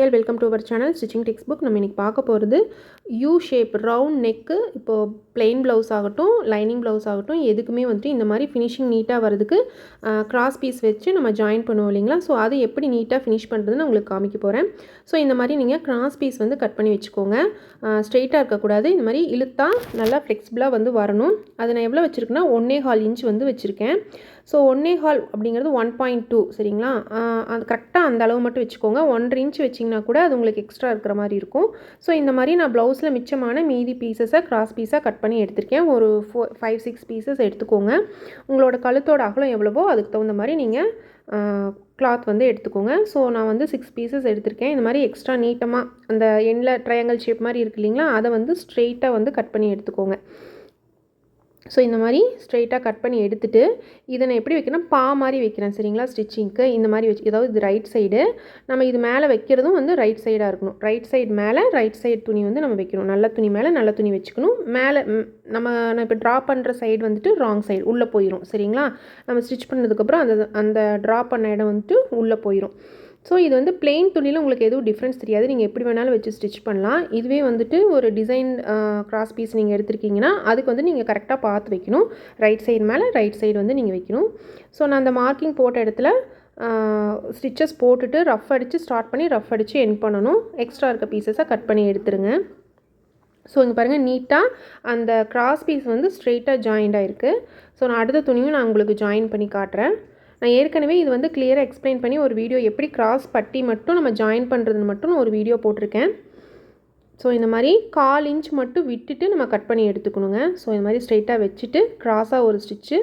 Hail welcome to our channel stitching text book நம்ம இன்றைக்கி பார்க்க போகிறது யூ ஷேப் ரவுண்ட் நெக்கு இப்போது பிளெயின் ப்ளவுஸ் ஆகட்டும் லைனிங் ப்ளவுஸ் ஆகட்டும் எதுக்குமே வந்துட்டு இந்த மாதிரி ஃபினிஷிங் நீட்டாக வரதுக்கு கிராஸ் பீஸ் வச்சு நம்ம ஜாயின் பண்ணுவோம் இல்லைங்களா? ஸோ அது எப்படி நீட்டாக ஃபினிஷ் பண்ணுறதுன்னு உங்களுக்கு காமிக்க போகிறேன் ஸோ இந்த மாதிரி நீங்கள் கிராஸ் பீஸ் வந்து கட் பண்ணி வச்சுக்கோங்க. ஸ்ட்ரெயிட்டாக இருக்கக்கூடாது இந்த மாதிரி இழுத்தா நல்லா ஃப்ளெக்சிபிளாக வந்து வரணும். அதை நான் எவ்வளோ வச்சுருக்கேன்னா ஒன்னே ஹால் இன்ச் வந்து வச்சுருக்கேன். ஸோ ஒன்னே ஹால் அப்படிங்கிறது ஒன் பாயிண்ட் டூ சரிங்களா? அது கரெக்டாக அந்த அளவு மட்டும் வச்சுக்கோங்க. ஒன்றரை இன்ச் வச்சிங்கன்னா கூட அது உங்களுக்கு எக்ஸ்ட்ரா இருக்கிற மாதிரி இருக்கும். ஸோ இந்த மாதிரி நான் ப்ளவுஸில் மிச்சமான மீதி பீசஸை கிராஸ் பீஸாக கட் பண்ணி எடுத்திருக்கேன். ஒரு ஃபோர் ஃபைவ் சிக்ஸ் பீசஸ் எடுத்துக்கோங்க. உங்களோட கழுத்தோட அகலம் எவ்வளவோ அதுக்கு தகுந்த மாதிரி நீங்கள் கிளாத் வந்து எடுத்துக்கோங்க. ஸோ நான் வந்து சிக்ஸ் பீசஸ் எடுத்திருக்கேன். இந்த மாதிரி எக்ஸ்ட்ரா நீட்டமாக அந்த எண்ணில் ட்ரையாங்கல் ஷேப் மாதிரி இருக்கு இல்லைங்களா? அதை வந்து ஸ்ட்ரெயிட்டாக வந்து கட் பண்ணி எடுத்துக்கோங்க. ஸோ இந்த மாதிரி ஸ்ட்ரைட்டாக கட் பண்ணி எடுத்துகிட்டு இதை நான் எப்படி வைக்கிறேன் பா மாதிரி வைக்கிறேன் சரிங்களா? ஸ்டிச்சிங்க்கு இந்த மாதிரி வச்சு ஏதாவது இது ரைட் சைடு நம்ம இது மேலே வைக்கிறதும் வந்து ரைட் சைடாக இருக்கணும். ரைட் சைடு மேலே ரைட் சைடு துணி வந்து நம்ம வைக்கணும். நல்ல துணி மேலே நல்ல துணி வச்சுக்கணும். மேலே நம்ம நான் இப்போ ட்ரா பண்ணுற சைடு வந்துட்டு ராங் சைடு உள்ளே போயிடும் சரிங்களா? நம்ம ஸ்டிச் பண்ணதுக்கப்புறம் அந்த அந்த ட்ரா பண்ண இடம் வந்துட்டு உள்ளே போயிடும் ஸோ இது வந்து பிளெயின் துணியில் உங்களுக்கு எதுவும் டிஃப்ரென்ஸ் தெரியாது. நீங்கள் எப்படி வேணாலும் வச்சு ஸ்டிச் பண்ணலாம். இதுவே வந்துட்டு ஒரு டிசைன் கிராஸ் பீஸ் நீங்கள் எடுத்திருக்கீங்கன்னா அதுக்கு வந்து நீங்கள் கரெக்டாக பார்த்து வைக்கணும். ரைட் சைடு மேலே ரைட் சைடு வந்து நீங்கள் வைக்கணும். ஸோ நான் அந்த மார்க்கிங் போட்ட இடத்துல ஸ்டிச்சஸ் போட்டுட்டு ரஃப் அடித்து ஸ்டார்ட் பண்ணி ரஃப் அடித்து என் பண்ணணும். எக்ஸ்ட்ரா இருக்க பீசஸை கட் பண்ணி எடுத்துருங்க. ஸோ இங்கே பாருங்கள் நீட்டாக அந்த கிராஸ் பீஸ் வந்து ஸ்ட்ரெயிட்டாக ஜாயிண்ட் ஆகிருக்கு ஸோ நான் அடுத்த துணியும் நான் உங்களுக்கு ஜாயின் பண்ணி காட்டுறேன். நான் ஏற்கனவே இது வந்து கிளியராக எக்ஸ்பிளைன் பண்ணி ஒரு வீடியோ எப்படி கிராஸ் பட்டி மட்டும் நம்ம ஜாயின் பண்ணுறதுன்னு மட்டும் நான் ஒரு வீடியோ போட்டிருக்கேன். ஸோ இந்த மாதிரி கால் இன்ச் மட்டும் விட்டுட்டு நம்ம கட் பண்ணி எடுத்துக்கணுங்க. ஸோ இந்த மாதிரி ஸ்ட்ரைட்டாக வச்சுட்டு க்ராஸாக ஒரு ஸ்டிச்சு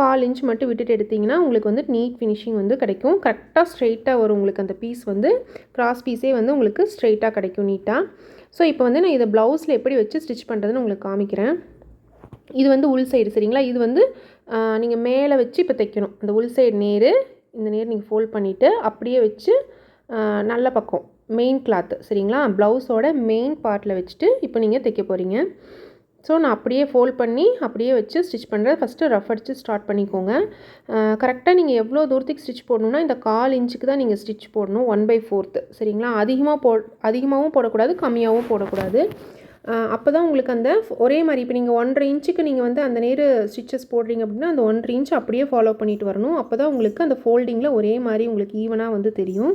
கால் இன்ச் மட்டும் விட்டுட்டு எடுத்திங்கன்னா உங்களுக்கு வந்து நீட் ஃபினிஷிங் வந்து கிடைக்கும். கரெக்டாக ஸ்ட்ரைட்டாக வரும் உங்களுக்கு அந்த பீஸ் வந்து. கிராஸ் பீஸே வந்து உங்களுக்கு ஸ்ட்ரைட்டாக கிடைக்கும் நீட்டாக ஸோ இப்போ வந்து நான் இதை ப்ளவுஸில் எப்படி வச்சு ஸ்டிச் பண்ணுறதுன்னு உங்களுக்கு காமிக்கிறேன். இது வந்து உள் சைடு சரிங்களா? இது வந்து நீங்கள் மேலே வச்சு இப்போ தைக்கணும். அந்த உள் சைடு நேர் இந்த நேர் நீங்கள் ஃபோல்ட் பண்ணிவிட்டு அப்படியே வச்சு நல்ல பக்கம். மெயின் கிளாத்து சரிங்களா? ப்ளவுஸோட மெயின் பார்ட்டில் வச்சுட்டு இப்போ நீங்கள் தைக்க போகிறீங்க ஸோ நான் அப்படியே ஃபோல்ட் பண்ணி அப்படியே வச்சு ஸ்டிச் பண்ணுறது ஃபஸ்ட்டு ரஃப் அடித்து ஸ்டார்ட் பண்ணிக்கோங்க. கரெக்டாக நீங்கள் எவ்வளோ தூரத்துக்கு ஸ்டிச் போடணுன்னா இந்த கால் இன்ச்சுக்கு தான் நீங்கள் ஸ்டிச் போடணும் ஒன் பை ஃபோர்த்து சரிங்களா? அதிகமாக போ அதிகமாகவும் போடக்கூடாது கம்மியாகவும் போடக்கூடாது. அப்போ தான் உங்களுக்கு அந்த ஒரே மாதிரி இப்போ நீங்கள் ஒன்றரை இன்ச்சுக்கு நீங்கள் வந்து அந்த நேர ஸ்டிச்சஸ் போடுறீங்க அப்படின்னா அந்த ஒன்றரை இன்ச் அப்படியே ஃபாலோ பண்ணிட்டு வரணும். அப்போ தான் உங்களுக்கு அந்த ஃபோல்டிங்கில் ஒரே மாதிரி உங்களுக்கு ஈவனாக வந்து தெரியும்.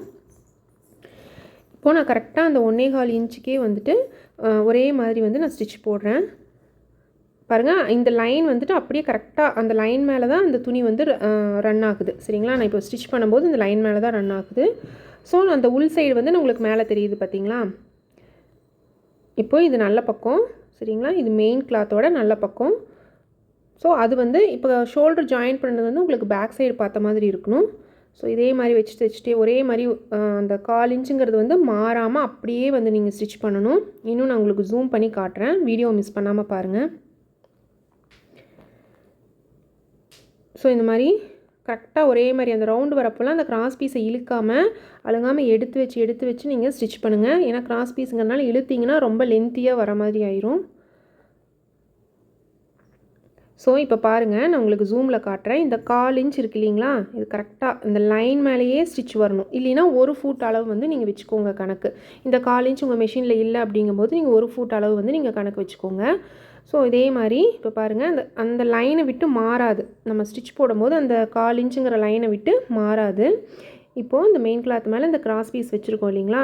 இப்போது நான் கரெக்டாக அந்த ஒன்றே கால் இன்ச்சுக்கே வந்துட்டு ஒரே மாதிரி வந்து நான் ஸ்டிச் போடுறேன். பாருங்கள் இந்த லைன் வந்துட்டு அப்படியே கரெக்டாக அந்த லைன் மேலே தான் அந்த துணி வந்து ரன் ஆகுது. சரிங்களா? நான் இப்போ ஸ்டிச் பண்ணும்போது இந்த லைன் மேலே தான் ரன் ஆகுது. ஸோ அந்த உள் சைடு வந்து உங்களுக்கு மேலே தெரியுது பார்த்தீங்களா இப்போது இது நல்ல பக்கம் சரிங்களா? இது மெயின் கிளாத்தோட நல்ல பக்கம். ஸோ அது வந்து இப்போ ஷோல்டர் ஜாயின் பண்ணது வந்து உங்களுக்கு பேக் சைடு பார்த்த மாதிரி இருக்கணும். ஸோ இதே மாதிரி வச்சு தைச்சிட்டே ஒரே மாதிரி அந்த கால் இன்ச்சுங்கிறது வந்து மாறாமல் அப்படியே வந்து நீங்கள் ஸ்டிச் பண்ணணும். இன்னும் நான் உங்களுக்கு ஜூம் பண்ணி காட்டுறேன். வீடியோ மிஸ் பண்ணாமல் பாருங்கள் ஸோ இந்த மாதிரி கரெக்டாக ஒரே மாதிரி அந்த ரவுண்டு வரப்போலாம் அந்த கிராஸ் பீஸை இழுக்காமல் அழுங்காமல் எடுத்து வச்சு எடுத்து வச்சு நீங்கள் ஸ்டிச் பண்ணுங்கள் ஏன்னா கிராஸ் பீஸுங்கிறனால இழுத்திங்கன்னா ரொம்ப லென்த்தியாக வர மாதிரி ஆயிரும். ஸோ இப்போ பாருங்கள் நான் உங்களுக்கு ஜூமில் காட்டுறேன். இந்த கால் இன்ச் இருக்கு இல்லைங்களா? இது கரெக்டாக இந்த லைன் மேலேயே ஸ்டிச் வரணும். இல்லைன்னா ஒரு ஃபூட் அளவு வந்து நீங்கள் வச்சுக்கோங்க கணக்கு. இந்த கால் இன்ச் உங்கள் மிஷினில் இல்லை அப்படிங்கும்போது நீங்கள் ஒரு ஃபூட் அளவு வந்து நீங்கள் கணக்கு வச்சுக்கோங்க. ஸோ இதே மாதிரி இப்போ பாருங்கள் அந்த அந்த லைனை விட்டு மாறாது. நம்ம ஸ்டிச் போடும்போது அந்த கால் இன்ச்சுங்கிற லைனை விட்டு மாறாது. இப்போது இந்த மெயின் கிளாத் மேலே இந்த கிராஸ் பீஸ் வச்சுருக்கோம் இல்லைங்களா?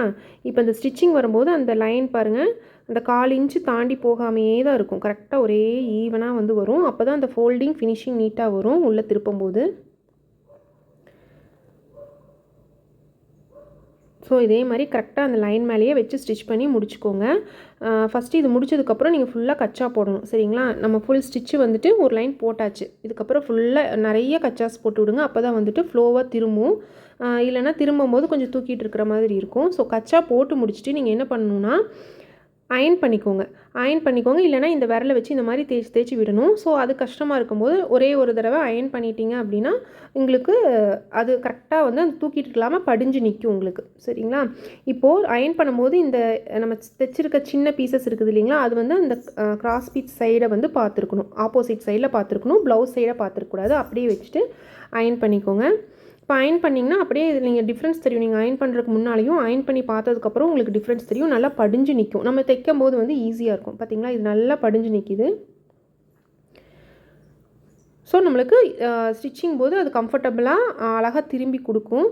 இப்போ இந்த ஸ்டிச்சிங் வரும்போது அந்த லைன் பாருங்கள் அந்த கால் இன்ச்சு தாண்டி போகாமையே தான் இருக்கும். கரெக்டாக ஒரே ஈவனாக வந்து வரும். அப்போ தான் அந்த ஃபோல்டிங் ஃபினிஷிங் நீட்டாக வரும் உள்ளே திருப்பும்போது. ஸோ இதே மாதிரி கரெக்டாக அந்த லைன் மேலேயே வச்சு ஸ்டிச் பண்ணி முடிச்சுக்கோங்க. ஃபஸ்ட்டு இது முடிச்சதுக்கப்புறம் நீங்கள் ஃபுல்லாக கச்சா போடணும். சரிங்களா? நம்ம ஃபுல் ஸ்டிச்சு வந்துட்டு ஒரு லைன் போட்டாச்சு. இதுக்கப்புறம் ஃபுல்லாக நிறைய கச்சாஸ் போட்டு விடுங்க. அப்போ தான் வந்துட்டு ஃப்ளோவாக திரும்பும். இல்லைனா திரும்பும் போது கொஞ்சம் தூக்கிட்டு இருக்கிற மாதிரி இருக்கும். ஸோ கச்சா போட்டு முடிச்சுட்டு நீங்கள் என்ன பண்ணணுன்னா அயன் பண்ணிக்கோங்க. அயன் பண்ணிக்கோங்க. இல்லைனா இந்த விரலை வச்சு இந்த மாதிரி தேய்ச்சி தேய்ச்சி விடணும். ஸோ அது கஷ்டமாக இருக்கும்போது ஒரே ஒரு தடவை அயன் பண்ணிட்டீங்க அப்படின்னா உங்களுக்கு அது கரெக்டாக வந்து அந்த தூக்கிட்டு இல்லாமல் படிஞ்சு நிற்கும் உங்களுக்கு. சரிங்களா? இப்போது அயன் பண்ணும்போது இந்த நம்ம தைச்சிருக்க சின்ன பீசஸ் இருக்குது இல்லைங்களா? அது வந்து அந்த கிராஸ் பீச் சைடை வந்து பார்த்துருக்கணும். ஆப்போசிட் சைடில் பார்த்துருக்கணும். ப்ளவுஸ் சைடை பார்த்துருக்கூடாது அப்படியே வச்சுட்டு அயன் பண்ணிக்கோங்க. இப்போ அயன் பண்ணிங்கன்னா அப்படியே இது நீங்கள் டிஃப்ரென்ஸ் தெரியும். நீங்கள் அயன் பண்ணுறதுக்கு முன்னாலேயும் அயன் பண்ணி பார்த்ததுக்கப்புறம் உங்களுக்கு டிஃப்ரென்ஸ் தெரியும். நல்லா படிஞ்சு நிற்கும் நம்ம தைக்கும் போது வந்து ஈஸியாக இருக்கும். பார்த்தீங்களா இது நல்லா படிஞ்சு நிற்கிது ஸோ நம்மளுக்கு ஸ்டிச்சிங் போது அது கம்ஃபர்டபுளாக அழகாக திரும்பி கொடுக்கும்.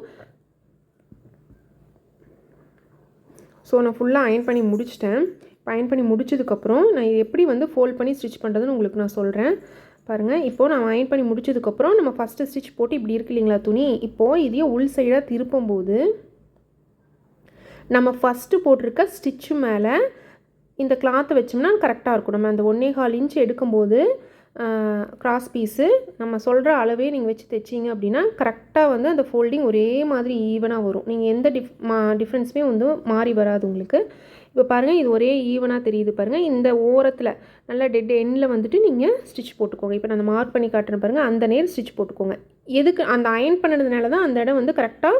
ஸோ நான் ஃபுல்லாக அயன் பண்ணி முடிச்சிட்டேன். இப்போ அயன் பண்ணி முடிச்சதுக்கப்புறம் நான் இது எப்படி வந்து ஃபோல்ட் பண்ணி ஸ்டிச் பண்ணுறதுன்னு உங்களுக்கு நான் சொல்கிறேன் பாருங்கள் இப்போது நான் அயன் பண்ணி முடிச்சதுக்கப்புறம் நம்ம ஃபஸ்ட்டு ஸ்டிச் போட்டு இப்படி இருக்கு இல்லைங்களா துணி? இப்போது இதையே உள் சைடாக திருப்பும்போது நம்ம ஃபஸ்ட்டு போட்டிருக்க ஸ்டிச்சு மேலே இந்த கிளாத்தை வச்சோம்னா கரெக்டாக இருக்கும். நம்ம அந்த ஒன்றே கால் இன்ச் எடுக்கும்போது கிராஸ் பீஸு நம்ம சொல்கிற அளவே நீங்கள் வச்சு தைச்சிங்க அப்படின்னா கரெக்டாக வந்து அந்த ஃபோல்டிங் ஒரே மாதிரி ஈவனாக வரும். நீங்கள் எந்த டிஃப் மா டிஃப்ரென்ஸுமே வந்து மாறி வராது உங்களுக்கு. இப்போ பாருங்கள் இது ஒரே ஈவனாக தெரியுது பாருங்கள் இந்த ஓரத்தில் நல்லா டெட் எண்டில் வந்துட்டு நீங்கள் ஸ்டிச் போட்டுக்கோங்க. இப்போ நான் மார்க் பண்ணி காட்டுறேன் பாருங்கள் அந்த நேர் ஸ்டிச் போட்டுக்கோங்க. எதுக்கு அந்த அயன் பண்ணதுனால தான் அந்த இடம் வந்து கரெக்டாக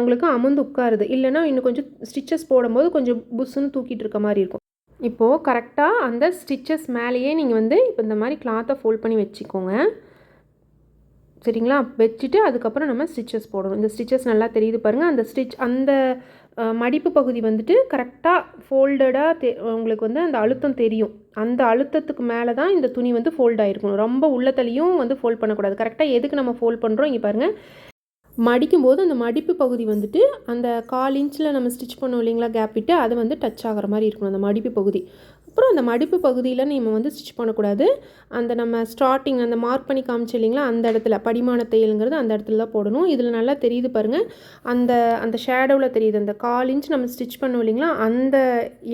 உங்களுக்கு அமர்ந்து உட்காருது. இல்லைனா இன்னும் கொஞ்சம் ஸ்டிச்சஸ் போடும்போது கொஞ்சம் புஷ்ஷுன்னு தூக்கிட்டு இருக்க மாதிரி இருக்கும். இப்போது கரெக்டாக அந்த ஸ்டிச்சஸ் மேலேயே நீங்கள் வந்து இப்போ இந்த மாதிரி கிளாத்தை ஃபோல்ட் பண்ணி வச்சுக்கோங்க. சரிங்களா? வச்சுட்டு அதுக்கப்புறம் நம்ம ஸ்டிச்சஸ் போடணும். இந்த ஸ்டிச்சஸ் நல்லா தெரியுது பாருங்கள் அந்த ஸ்டிச் அந்த மடிப்பு பகுதி வந்துட்டு கரெக்டாக ஃபோல்டடாக தெ உங்களுக்கு வந்து அந்த அழுத்தம் தெரியும். அந்த அழுத்தத்துக்கு மேலே தான் இந்த துணி வந்து ஃபோல்ட் ஆகிருக்கணும் ரொம்ப உள்ளத்தலையும் வந்து ஃபோல்ட் பண்ணக்கூடாது. கரெக்டாக எதுக்கு நம்ம ஃபோல்ட் பண்ணுறோம் இங்கே பாருங்கள் மடிக்கும்போது அந்த மடிப்பு பகுதி வந்துட்டு அந்த கால் இன்ச்சில் நம்ம ஸ்டிச் பண்ணோம் இல்லைங்களா? கேப் விட்டு அது வந்து டச் ஆகிற மாதிரி இருக்கணும் அந்த மடிப்பு பகுதி. அப்புறம் அந்த மடிப்பு பகுதியில் நம்ம வந்து ஸ்டிச் பண்ணக்கூடாது. அந்த நம்ம ஸ்டார்டிங் அந்த மார்க் பண்ணி காமிச்சு இல்லைங்களா அந்த இடத்துல படிமான தையலுங்கிறது அந்த இடத்துல தான் போடணும். இதில் நல்லா தெரியுது பாருங்கள் அந்த அந்த ஷேடோவில் தெரியுது. அந்த கால் இன்ச் நம்ம ஸ்டிச் பண்ணோம் இல்லைங்களா அந்த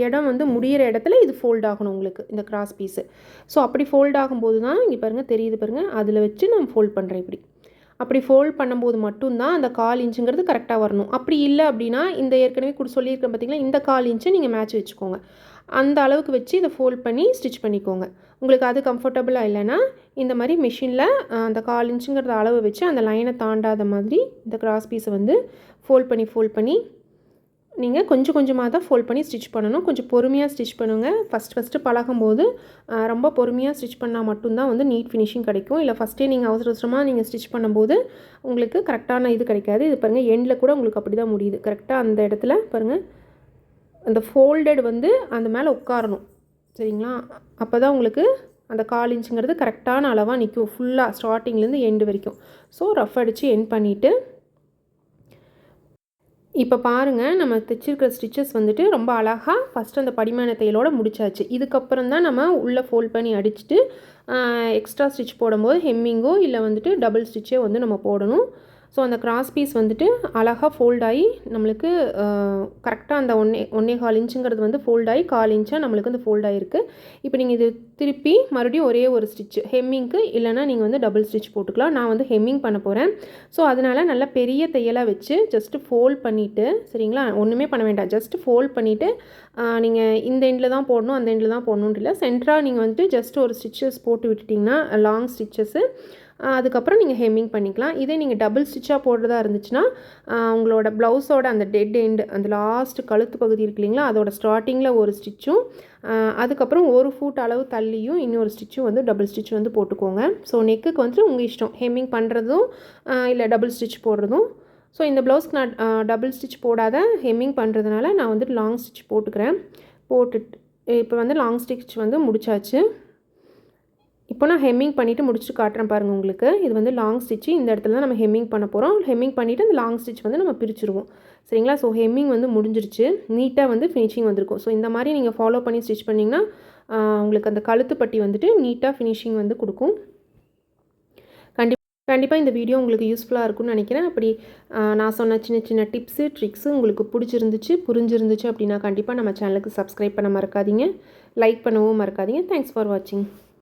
இடம் வந்து முடிகிற இடத்துல இது ஃபோல்ட் ஆகணும் உங்களுக்கு இந்த கிராஸ் பீஸு ஸோ அப்படி ஃபோல்ட் ஆகும்போது தான் இங்கே பாருங்கள் தெரியுது பாருங்கள் அதில் வச்சு நான் ஃபோல்ட் பண்ணுறேன் இப்படி. அப்படி ஃபோல்ட் பண்ணும்போது மட்டும்தான் அந்த கால் இன்ச்சுங்கிறது கரெக்டாக வரணும். அப்படி இல்லை அப்படின்னா இந்த ஏற்கனவே கூட சொல்லியிருக்கேன் பார்த்தீங்களா இந்த கால் இன்ச்சு நீங்கள் மேட்ச் வச்சுக்கோங்க. அந்த அளவுக்கு வச்சு இதை ஃபோல்ட் பண்ணி ஸ்டிச் பண்ணிக்கோங்க. உங்களுக்கு அது கம்ஃபர்டபுளாக இல்லைன்னா இந்த மாதிரி மிஷினில் அந்த கால் இன்ச்சுங்கிறத அளவு வச்சு அந்த லைனை தாண்டாத மாதிரி இந்த கிராஸ் பீஸை வந்து ஃபோல்ட் பண்ணி ஃபோல்ட் பண்ணி நீங்கள் கொஞ்சம் கொஞ்சமாக தான் ஃபோல்ட் பண்ணி ஸ்டிச் பண்ணணும். கொஞ்சம் பொறுமையாக ஸ்டிச் பண்ணுங்கள் ஃபஸ்ட் ஃபஸ்ட்டு பழகும்போது ரொம்ப பொறுமையாக ஸ்டிச் பண்ணால் மட்டும்தான் வந்து நீட் ஃபினிஷிங் கிடைக்கும். இல்லை ஃபஸ்ட்டே நீங்கள் அவசர அவசரமாக நீங்கள் ஸ்டிச் பண்ணும்போது உங்களுக்கு கரெக்டான இது கிடைக்காது. இது பாருங்கள் எண்டில் கூட உங்களுக்கு அப்படி தான் முடியுது கரெக்டாக அந்த இடத்துல பாருங்கள் அந்த ஃபோல்டட் வந்து அந்த மேலே உட்காரணும். சரிங்களா? அப்போ தான் உங்களுக்கு அந்த கால் இன்ச்சுங்கிறது கரெக்டான அளவாக நிற்கும் ஃபுல்லாக ஸ்டார்டிங்லேருந்து எண்டு வரைக்கும். ஸோ ரஃப் அடித்து எண்ட் பண்ணிவிட்டு இப்போ பாருங்கள் நம்ம தைச்சிருக்கிற ஸ்டிச்சஸ் வந்துட்டு ரொம்ப அழகாக ஃபஸ்ட்டு அந்த படிமான தையலோட முடிச்சாச்சு. இதுக்கப்புறம் தான் நம்ம உள்ளே ஃபோல்ட் பண்ணி அடிச்சுட்டு எக்ஸ்ட்ரா ஸ்டிச் போடும்போது ஹெம்மிங்கோ இல்லை வந்துட்டு டபுள் ஸ்டிச்சோ வந்து நம்ம போடணும். ஸோ அந்த கிராஸ் பீஸ் வந்துட்டு அழகாக ஃபோல்ட் ஆகி நம்மளுக்கு கரெக்டாக அந்த ஒன்னே ஒன்னே கால் இன்ச்சுங்கிறது வந்து ஃபோல்ட் ஆகி கால் இன்ச்சாக நம்மளுக்கு வந்து ஃபோல்ட் ஆகிருக்கு இப்போ நீங்கள் இது திருப்பி மறுபடியும் ஒரே ஒரு ஸ்டிச் ஹெம்மிங்க்கு இல்லைனா நீங்கள் வந்து டபுள் ஸ்டிச் போட்டுக்கலாம். நான் வந்து ஹெம்மிங் பண்ண போகிறேன் ஸோ அதனால் நல்லா பெரிய தையலாக வச்சு ஜஸ்ட்டு ஃபோல்ட் பண்ணிவிட்டு சரிங்களா? ஒன்றுமே பண்ண வேண்டாம். ஜஸ்ட்டு ஃபோல்ட் பண்ணிவிட்டு நீங்கள் இந்த எண்டில் தான் போடணும் அந்த எண்டில் தான் போடணுன்ட்டு இல்லை. சென்டராக நீங்கள் வந்துட்டு ஜஸ்ட் ஒரு ஸ்டிச்சஸ் போட்டு விட்டுட்டிங்கன்னா லாங் ஸ்டிச்சஸ்ஸு அதுக்கப்புறம் நீங்கள் ஹெம்மிங் பண்ணிக்கலாம். இதே நீங்கள் டபுள் ஸ்டிச்சாக போடுறதா இருந்துச்சுன்னா உங்களோட ப்ளவுஸோட அந்த டெட் எண்டு அந்த லாஸ்ட் கழுத்து பகுதி இருக்கு இல்லைங்களா அதோட ஸ்டார்டிங்கில் ஒரு ஸ்டிச்சும் அதுக்கப்புறம் ஒரு ஃபூட் அளவு தள்ளியும் இன்னொரு ஸ்டிச்சும் வந்து டபுள் ஸ்டிச் வந்து போட்டுக்கோங்க. ஸோ நெக்குக்கு வந்துட்டு உங்கள் இஷ்டம். ஹெம்மிங் பண்ணுறதும் இல்லை டபுள் ஸ்டிச் போடுறதும். ஸோ இந்த ப்ளவுஸ்க்கு நான் டபுள் ஸ்டிச் போடாத ஹெம்மிங் பண்ணுறதுனால நான் வந்துட்டு லாங் ஸ்டிச் போட்டுக்கிறேன். போட்டுட்டு இப்போ வந்து லாங் ஸ்டிச் வந்து முடிச்சாச்சு. இப்போ நான் ஹெம்மிங் பண்ணிவிட்டு முடிச்சுட்டு காட்டுறேன் பாருங்கள் உங்களுக்கு. இது வந்து லாங் ஸ்டிச்சு இந்த இடத்துல தான் நம்ம ஹெம்மிங் பண்ண போகிறோம் ஹெம்மிங் பண்ணிவிட்டு அந்த லாங் ஸ்டிச் வந்து நம்ம பிரிச்சுருவோம். சரிங்களா? ஸோ ஹெம்மிங் வந்து முடிஞ்சிருச்சு. நீட்டாக வந்து ஃபினிஷிங் வந்திருக்கும். ஸோ இந்த மாதிரி நீங்கள் ஃபாலோ பண்ணி ஸ்டிச் பண்ணிங்கன்னா உங்களுக்கு அந்த கழுத்து பட்டி வந்துட்டு நீட்டாக ஃபினிஷிங் வந்து கொடுக்கும். கண்டிப்பாக கண்டிப்பாக இந்த வீடியோ உங்களுக்கு யூஸ்ஃபுல்லாக இருக்கும்னு நினைக்கிறேன். அப்படி நான் சொன்ன சின்ன சின்ன டிப்ஸு ட்ரிக்ஸு உங்களுக்கு பிடிச்சிருந்துச்சு புரிஞ்சிருந்துச்சு அப்படின்னா கண்டிப்பாக நம்ம சேனலுக்கு சப்ஸ்கிரைப் பண்ண மறக்காதீங்க. லைக் பண்ணவும் மறக்காதீங்க. தேங்க்ஸ் ஃபார் வாட்சிங்